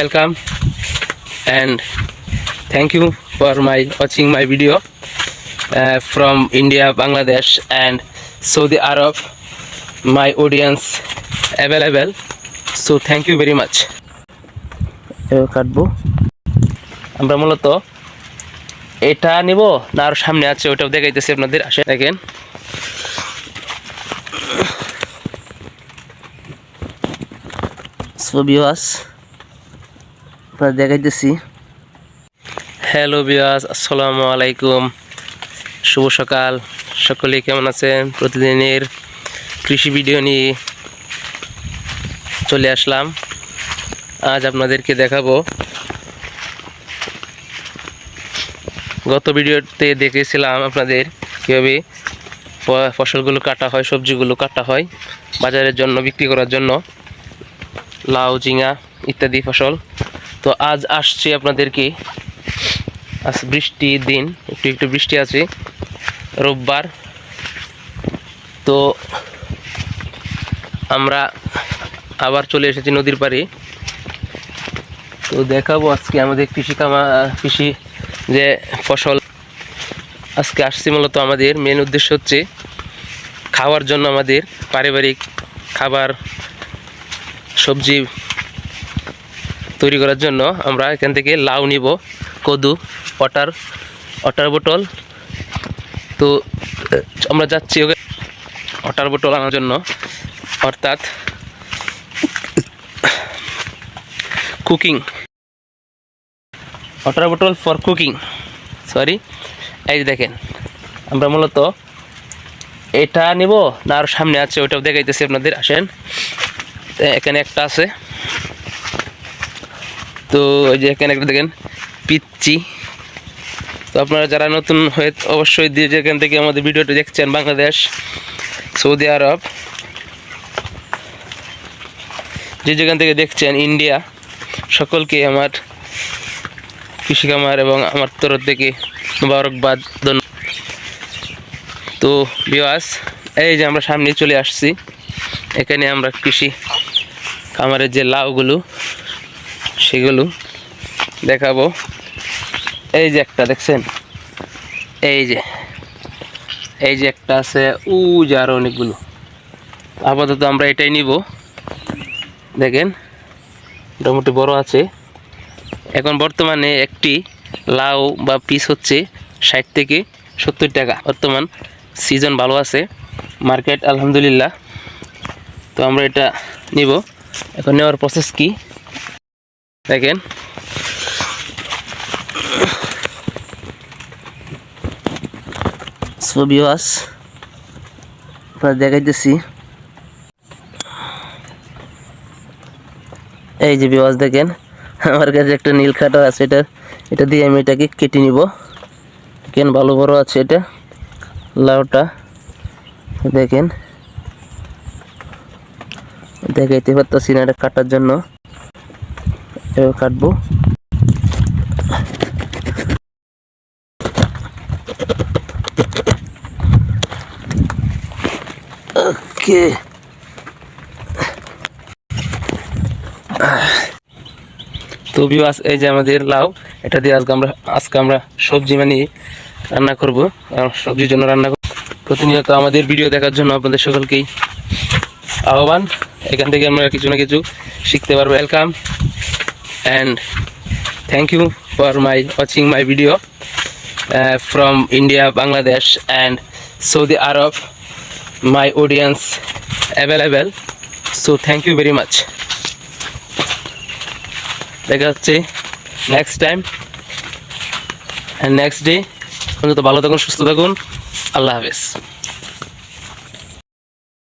welcome and thank you for my watching my video uh, from India, Bangladesh and Saudi Arab. My audience available. So thank you very much. কাটবো আমরা মূলত এটা নিব না আর সামনে আছে ওটাও দেখাইতেছি আপনাদের আসে দেখেন ছবি আস আপনার দেখাইতেছি। হ্যালো বিয়াস আসসালামু আলাইকুম। শুভ সকাল। সকলে কেমন আছেন? প্রতিদিনের কৃষি ভিডিও নিয়ে চলে আসলাম। আজ আপনাদেরকে দেখাবো। গত ভিডিওতে দেখেছিলাম আপনাদের কীভাবে ফসলগুলো কাটা হয়, সবজিগুলো কাটা হয়, বাজারের জন্য, বিক্রি করার জন্য, লাউ, ঝিঙা ইত্যাদি ফসল। তো আজ আসছি আপনাদেরকে। আজ বৃষ্টির দিন, একটু একটু বৃষ্টি আছে, রোববার। তো আমরা আবার চলে এসেছি নদীর পাড়ে। তো দেখাবো আজকে আমাদের কৃষি কামা, কৃষি যে ফসল, আজকে আসছি মূলত আমাদের মেন উদ্দেশ্য হচ্ছে খাওয়ার জন্য আমাদের পারিবারিক খাবার, সবজি তৈরি করার জন্য আমরা এখান থেকে লাউ নিব, কদু ওয়াটার ওয়াটার বোটল তো, আমরা যাচ্ছি ওকে ওয়াটার বোটল আনার জন্য, অর্থাৎ cooking. Water bottle for cooking. Sorry, এই যে দেখেন, আমরা মূলত এটা নিব না আর সামনে আছে ওটাও দেখাইতেছি আপনাদের, আসেন। এখানে একটা আছে। তো এই যে এখানে একটা দেখেন পিচ্চি। তো আপনারা যারা নতুন হয়ে অবশ্যই দিয়ে যেখান থেকে আমাদের ভিডিওটি দেখছেন, বাংলাদেশ, সৌদি আরব, যে যেখান থেকে দেখছেন ইন্ডিয়া, সকলকে আমার কৃষি খামার এবং আমার তরফ থেকে মুবারকবাদ ধন্যবাদ তো বিওয়াস এই যে আমরা সামনে চলে আসছি। এখানে আমরা কৃষি খামারের যে লাউগুলো সেগুলো দেখাবো। এই যে একটা, দেখছেন? এই যে এই যে একটা আছে উ যে আরও অনেকগুলো। আপাতত আমরা এটাই নিব। দেখেন, মোটামুটি বড় আছে। এখন বর্তমানে একটি লাউ বা পিস হচ্ছে ষাট থেকে সত্তর টাকা। বর্তমান সিজন ভালো আছে, মার্কেট আলহামদুলিল্লাহ। তো আমরা এটা নিব। এখন নেওয়ার প্রসেস কি? দেখেন। ছবি আস আপনার দেখাইতেছি। এই যে বিওয়াজ দেখেন, আমার কাছে একটা নীল কাটা আছে এটা। এটা দিয়ে আমি এটাকে কেটে নিব। দেখেন, ভালো বড় আছে এটা। লাউটা, দেখেন। দেখাইতে পারতেছি না এটা কাটার জন্য। এবার কাটবো। ওকে। তো বিবাস এই যে আমাদের লাউ এটা দিয়ে আজকে আমরা আজকে আমরা সবজি মানে রান্না করব। সবজির জন্য রান্না করব। প্রতিনিয়ত আমাদের ভিডিও দেখার জন্য আপনাদের সকলকেই আহ্বান। এখান থেকে আমরা কিছু না কিছু শিখতে পারব। Welcome and thank you for my watching my video from India Bangladesh and Saudi Arab my audience available so thank you very much দেখা হচ্ছে next time and next day পর্যন্ত সুস্থ থাকুন। আল্লাহ হাফেজ।